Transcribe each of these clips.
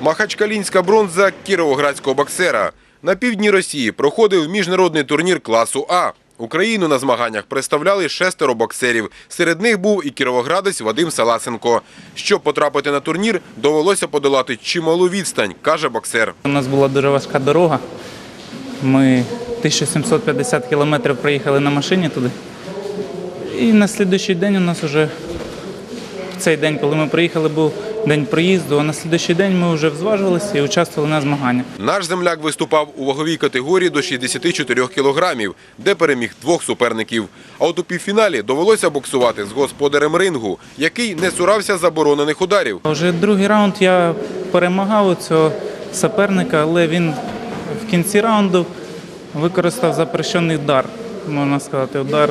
Махачкалінська бронза кіровоградського боксера. На півдні Росії проходив міжнародний турнір класу А. Україну на змаганнях представляли шестеро боксерів. Серед них був і кіровоградець Вадим Саласенко. Щоб потрапити на турнір, довелося подолати чималу відстань, каже боксер. У нас була дуже важка дорога. Ми 1750 кілометрів проїхали на машині туди. І на слідуючий день у нас вже в цей день, коли ми приїхали, був день проїзду, а на слідуючий день ми вже взважувалися і участвували на змаганнях. Наш земляк виступав у ваговій категорії до 64 кілограмів, де переміг двох суперників. А от у півфіналі довелося боксувати з господарем рингу, який не цурався заборонених ударів. Вже другий раунд я перемагав у цього суперника, але він в кінці раунду використав запрещений удар, можна сказати, удар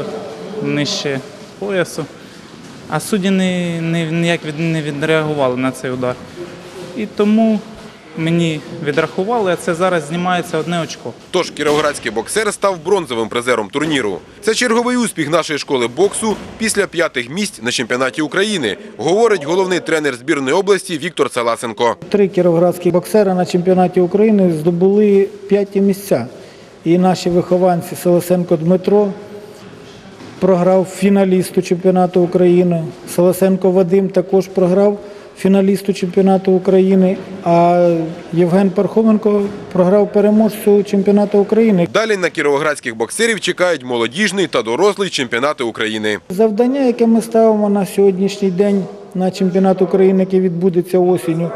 нижче поясу. А судді не, не, ніяк від, не відреагували на цей удар. І тому мені відрахували, а це зараз знімається одне очко. Тож кіровоградський боксер став бронзовим призером турніру. Це черговий успіх нашої школи боксу після п'ятих місць на чемпіонаті України, говорить головний тренер збірної області Віктор Саласенко. Три кіровоградські боксери на чемпіонаті України здобули п'яті місця. І наші вихованці Селесенко Дмитро програв фіналісту чемпіонату України. Селесенко Вадим також програв фіналісту чемпіонату України. А Євген Пархоменко програв переможцю чемпіонату України. Далі на кіровоградських боксерів чекають молодіжний та дорослий чемпіонати України. Завдання, яке ми ставимо на сьогоднішній день на чемпіонат України, який відбудеться осінню,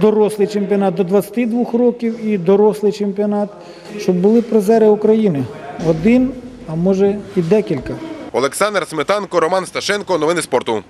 дорослий чемпіонат до 22 років і дорослий чемпіонат, щоб були призери України. Один, а може і декілька. Олександр Сметанко, Роман Сташенко. Новини спорту.